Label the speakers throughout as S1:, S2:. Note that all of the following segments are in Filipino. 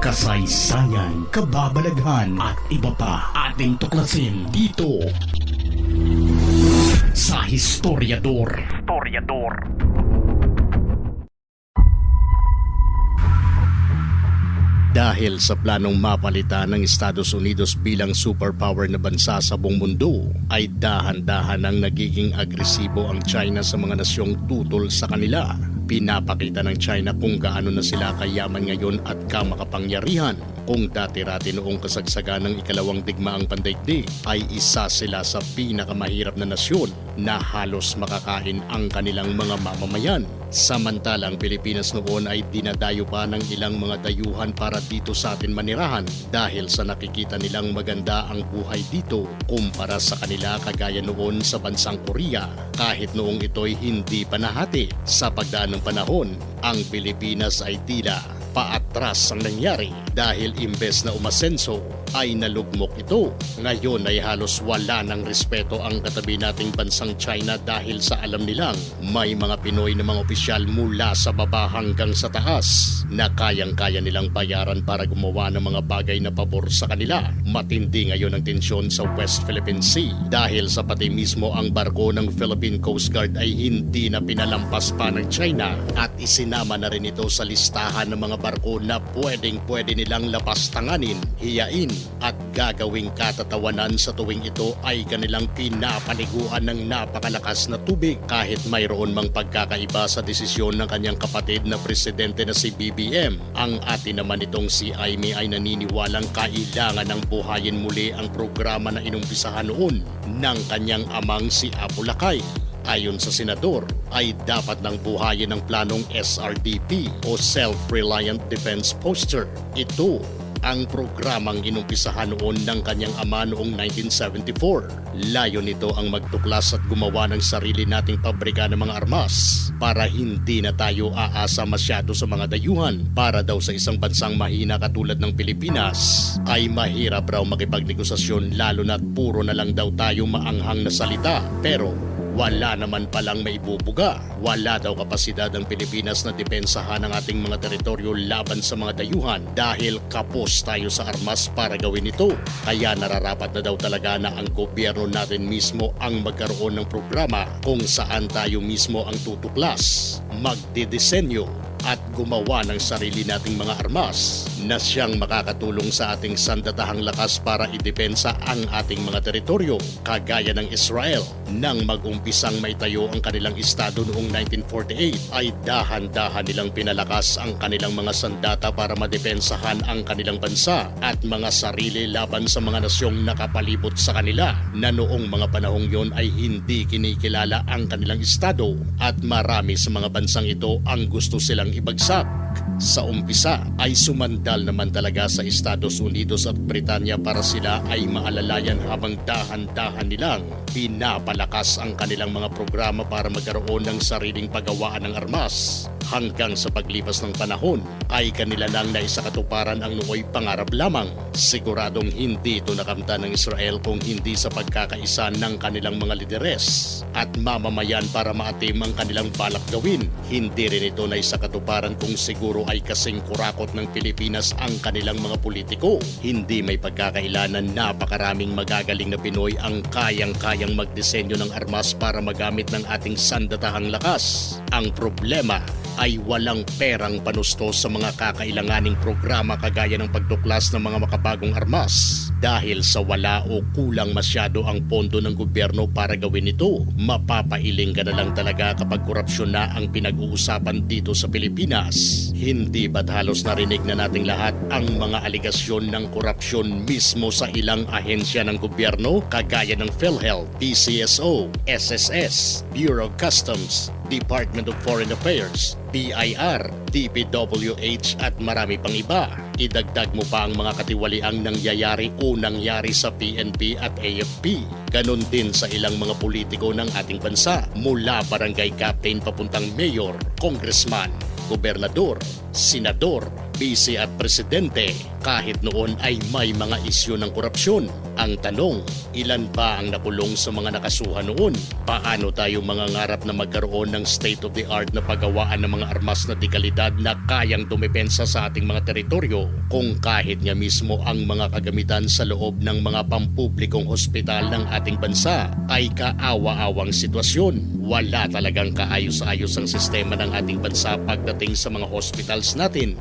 S1: kasaysayan, kababalaghan at iba pa ating tuklasin dito sa Historiador. Historiador.
S2: Dahil sa planong mapalitan ng Estados Unidos bilang superpower na bansa sa buong mundo, ay dahan-dahan ang nagiging agresibo ang China sa mga nasyong tutol sa kanila. Pinapakita ng China kung gaano na sila kayaman ngayon at kamakapangyarihan. Kung dati-rati noong kasagsagan ng ikalawang digmaang pandaigdig ay isa sila sa pinakamahirap na nasyon na halos makakain ang kanilang mga mamamayan. Samantalang Pilipinas noon ay dinadayo pa ng ilang mga dayuhan para dito sa atin manirahan dahil sa nakikita nilang maganda ang buhay dito kumpara sa kanila kagaya noon sa bansang Korea. Kahit noong ito'y hindi panahati sa pagdaan ng panahon, ang Pilipinas ay tila paatras ang nangyari dahil imbes na umasenso ay nalugmok ito. Ngayon ay halos wala ng respeto ang katabi nating bansang China dahil sa alam nilang may mga Pinoy na mga opisyal mula sa baba hanggang sa taas na kayang-kaya nilang bayaran para gumawa ng mga bagay na pabor sa kanila. Matindi ngayon ang tensyon sa West Philippine Sea dahil sa pati mismo ang barko ng Philippine Coast Guard ay hindi na pinalampas pa ng China at isinama na rin ito sa listahan ng mga barko na pwedeng pwede nilang lapastanganin, hiyain at gagawing katatawanan sa tuwing ito ay kanilang pinapaliguan ng napakalakas na tubig kahit mayroon mang pagkakaiba sa desisyon ng kanyang kapatid na presidente na si BBM. Ang atin naman itong si Aimee ay naniniwalang kailangan ng buhayin muli ang programa na inumpisahan noon ng kanyang amang si Apo Lakay. Ayon sa senador, ay dapat nang buhayin ang planong SRDP o Self-Reliant Defense Poster. Ito ang programang inumpisahan noon ng kanyang ama noong 1974. Layo nito ang magtuklas at gumawa ng sarili nating pabrika ng mga armas para hindi na tayo aasa masyado sa mga dayuhan para daw sa isang bansang mahina katulad ng Pilipinas ay mahirap raw makipagnegosasyon lalo na't puro na lang daw tayo maanghang na salita pero wala naman palang maibubuga. Wala daw kapasidad ang Pilipinas na depensahan ang ating mga teritoryo laban sa mga dayuhan dahil kapos tayo sa armas para gawin ito. Kaya nararapat na daw talaga na ang gobyerno natin mismo ang magkaroon ng programa kung saan tayo mismo ang tutuklas, magdidisenyo at gumawa ng sarili nating mga armas na siyang makakatulong sa ating sandatahang lakas para idepensa ang ating mga teritoryo kagaya ng Israel. Nang mag-umpisang maitayo ang kanilang estado noong 1948 ay dahan-dahan nilang pinalakas ang kanilang mga sandata para madepensahan ang kanilang bansa at mga sarili laban sa mga nasyong nakapalibot sa kanila na noong mga panahong yon ay hindi kinikilala ang kanilang estado at marami sa mga bansang ito ang gusto silang ibagsak. Sa umpisa ay sumandal naman talaga sa Estados Unidos at Britanya para sila ay maalalayan habang dahan-dahan nilang pinapalakas ang kanilang mga programa para magkaroon ng sariling paggawaan ng armas. Hanggang sa paglipas ng panahon ay kanila lang na isakatuparan ang nooy pangarap lamang. Siguradong hindi ito nakamta ng Israel kung hindi sa pagkakaisa ng kanilang mga lideres at mamamayan para maatim ang kanilang balak gawin. Hindi rin ito na isakatuparan kung siguro ay kasing kurakot ng Pilipinas ang kanilang mga politiko. Hindi may pagkakailanan napakaraming magagaling na Pinoy ang kayang-kayang magdisenyo ng armas para magamit ng ating sandatahang lakas. Ang problema ay walang perang panusto sa mga kakailanganing programa kagaya ng pagtuklas ng mga makabagong armas. Dahil sa wala o kulang masyado ang pondo ng gobyerno para gawin ito, mapapailing ka na lang talaga kapag korupsyon na ang pinag-uusapan dito sa Pilipinas. Hindi ba't halos narinig na nating lahat ang mga aligasyon ng korupsyon mismo sa ilang ahensya ng gobyerno kagaya ng PhilHealth, PCSO, SSS, Bureau of Customs, Department of Foreign Affairs, BIR, DPWH at marami pang iba. Idagdag mo pa ang mga katiwaliang nangyayari o nangyari sa PNP at AFP. Ganon din sa ilang mga politiko ng ating bansa mula barangay captain papuntang mayor, congressman, gobernador, senador, bisi at presidente kahit noon ay may mga isyu ng korupsyon. Ang tanong, ilan pa ang nakulong sa mga nakasuhan noon? Paano tayo mangangarap na magkaroon ng state-of-the-art na paggawaan ng mga armas na dekalidad na kayang dumepensa sa ating mga teritoryo kung kahit nga mismo ang mga kagamitan sa loob ng mga pampublikong hospital ng ating bansa ay kaawa-awang sitwasyon. Wala talagang kaayos-ayos ang sistema ng ating bansa pagdating sa mga hospitals natin.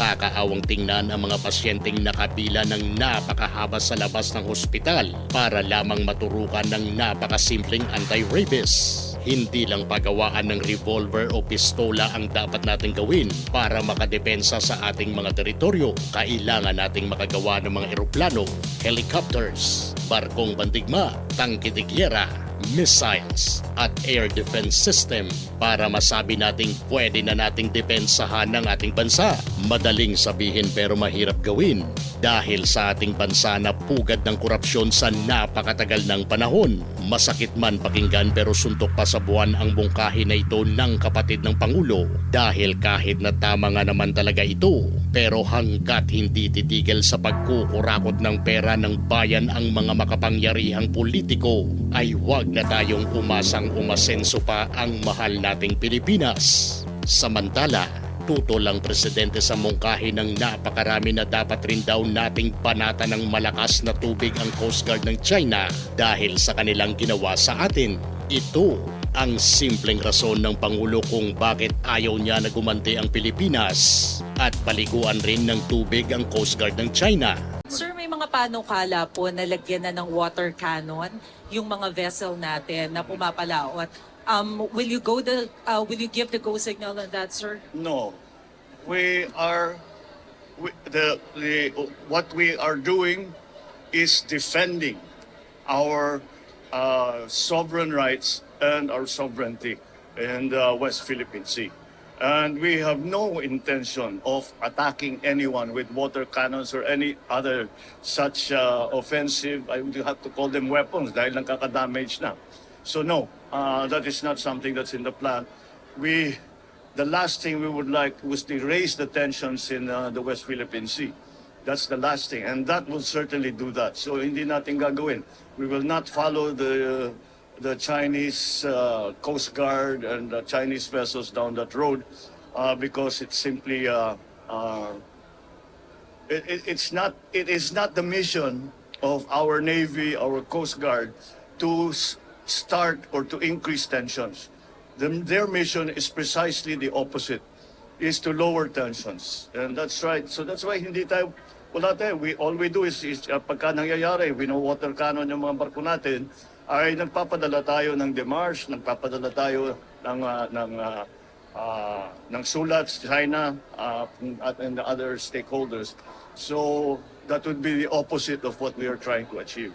S2: Nakakaawang tingnan ang mga pasyenteng nakapila ng napakahaba sa labas ng hospital para lamang maturukan ng napakasimpleng anti-rabies. Hindi lang pagawaan ng revolver o pistola ang dapat natin gawin para makadepensa sa ating mga teritoryo. Kailangan nating makagawa ng mga eroplano, helicopters, barkong bandigma, tangke de gyera, missiles at air defense system para masabi nating pwede na nating depensahan ng ating bansa. Madaling sabihin pero mahirap gawin dahil sa ating bansa na pugad ng korupsyon sa napakatagal ng panahon. Masakit man pakinggan pero suntok pa sa buwan ang bungkahi na ito ng kapatid ng Pangulo dahil kahit na tama nga naman talaga ito pero hanggat hindi titigil sa pagkukurakot ng pera ng bayan ang mga makapangyarihang politiko ay wag na tayong umasang umasenso pa ang mahal nating Pilipinas. Samantala, tutol ang presidente sa mungkahi ng napakarami na dapat rin daw nating banata ng malakas na tubig ang Coast Guard ng China dahil sa kanilang ginawa sa atin. Ito ang simpleng rason ng Pangulo kung bakit ayaw niya na gumanti ang Pilipinas at paliguan rin ng tubig ang Coast Guard ng China.
S3: Sir, may mga panukala po na lagyan na ng water cannon yung mga vessel natin na pumapalaot. Um, will you go the uh, will you give the go signal on that, sir?
S4: No, we are we, the the what we are doing is defending our uh, sovereign rights and our sovereignty in the West Philippine Sea. And we have no intention of attacking anyone with water cannons or any other such uh, offensive, I would have to call them weapons dahil nakaka-damage na. So no, uh, that is not something that's in the plan. We, the last thing we would like was to raise the tensions in uh, the West Philippine Sea. That's the last thing, and that will certainly do that. So hindi natin gagawin. We will not follow the the Chinese uh, Coast Guard and the Chinese vessels down that road uh, because it's simply uh, uh, it, it, it's not it is not the mission of our Navy, our Coast Guard, to start or to increase tensions. Them- their mission is precisely the opposite, is to lower tensions. And that's right. So that's why hindi tayo, wala tayo. We, all we do is, is uh, pagka nangyayari, wino-water cannon yung mga barko natin, ay nagpapadala tayo ng demarche, nagpapadala tayo ng, uh, ng, uh, uh, ng sulat sa China uh, and the other stakeholders. So that would be the opposite of what we are trying to achieve.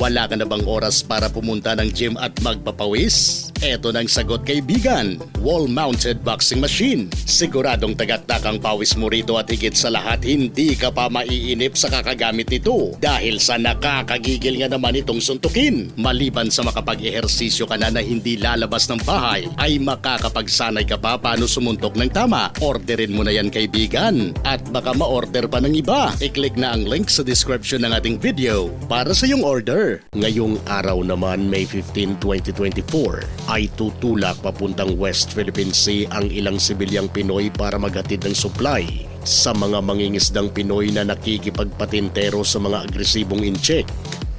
S2: Wala ka na bang oras para pumunta ng gym at magpapawis? Eto ng sagot kay Bigan, wall-mounted boxing machine. Siguradong tagat-tak ang pawis mo rito at higit sa lahat hindi ka pa maiinip sa kakagamit nito dahil sa nakakagigil nga naman itong suntukin. Maliban sa makapag-ehersisyo ka na na hindi lalabas ng bahay, ay makakapagsanay ka pa paano sumuntok ng tama. Orderin mo na yan kaibigan at baka ma-order pa ng iba. I-click na ang link sa description ng ating video para sa iyong order. Ngayong araw naman, May 15, 2024, ay tutulak papuntang West Philippine Sea ang ilang sibilyang Pinoy para maghatid ng supply sa mga mangingisdang Pinoy na nakikipagpatintero sa mga agresibong incheck.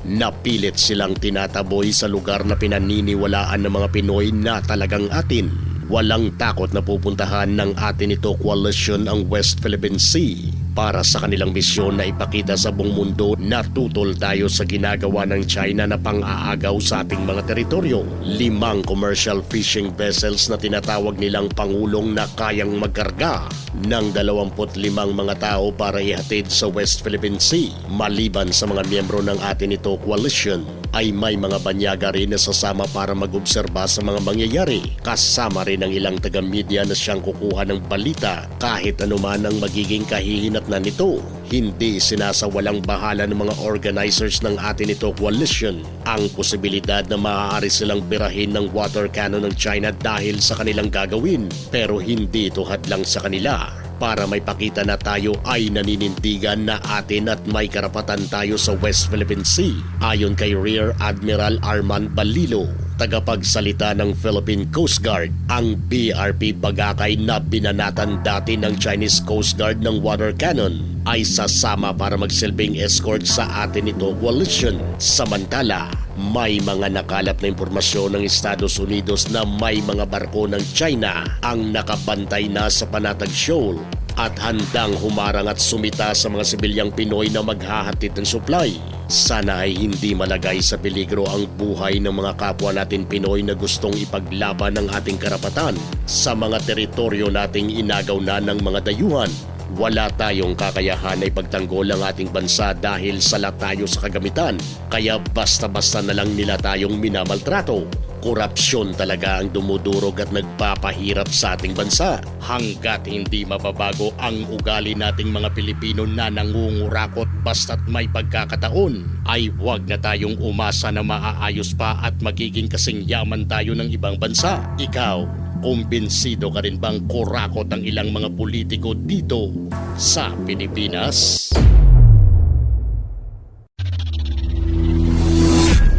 S2: Napilit silang tinataboy sa lugar na pinaniniwalaan ng mga Pinoy na talagang atin. Walang takot na pupuntahan ng atin ito coalition ang West Philippine Sea para sa kanilang misyon na ipakita sa buong mundo na tutol tayo sa ginagawa ng China na pang-aagaw sa ating mga teritoryo. Limang commercial fishing vessels na tinatawag nilang pangulong na kayang magkarga ng 25 mga tao para ihatid sa West Philippine Sea. Maliban sa mga miyembro ng atin ito coalition, ay may mga banyaga rin na sasama para mag-obserba sa mga mangyayari. Kasama rin ang ilang taga-media na siyang kukuha ng balita kahit anuman ang magiging kahihinat na nito. Hindi sinasawalang bahala ng mga organizers ng atin ito coalition ang posibilidad na maaari silang birahin ng water cannon ng China dahil sa kanilang gagawin pero hindi ito hadlang sa kanila
S5: para may pakita na tayo ay naninindigan na atin at may karapatan tayo sa West Philippine Sea ayon kay Rear Admiral Armand Balilo tagapagsalita ng Philippine Coast Guard. Ang BRP Bagakay na binanatan dati ng Chinese Coast Guard ng water cannon ay sasama para magsilbing escort sa atin ito coalition. Samantala, may mga nakalap na impormasyon ng Estados Unidos na may mga barko ng China ang nakabantay na sa Panatag Shoal at handang humarang at sumita sa mga sibilyang Pinoy na maghahatid ng supply. Sana ay hindi malagay sa peligro ang buhay ng mga kapwa natin Pinoy na gustong ipaglaban ng ating karapatan sa mga teritoryo nating inagaw na ng mga dayuhan. Wala tayong kakayahan na ipagtanggol ang ating bansa dahil sala tayo sa kagamitan. Kaya basta-basta na lang nila tayong minamaltrato. Korupsyon talaga ang dumudurog at nagpapahirap sa ating bansa. Hanggat hindi mababago ang ugali nating mga Pilipino na nangungurakot basta't may pagkakataon, ay huwag na tayong umasa na maaayos pa at magiging kasing yaman tayo ng ibang bansa. Ikaw, kumbinsido ka rin bang kurakot ang ilang mga politiko dito sa Pilipinas?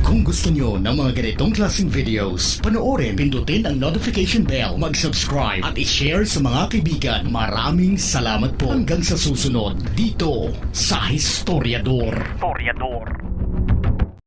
S2: Kung gusto nyo ng mga ganitong klaseng videos, panoorin, pindutin ang notification bell, mag-subscribe at i-share sa mga kaibigan. Maraming salamat po hanggang sa susunod dito sa Historiador. Historiador.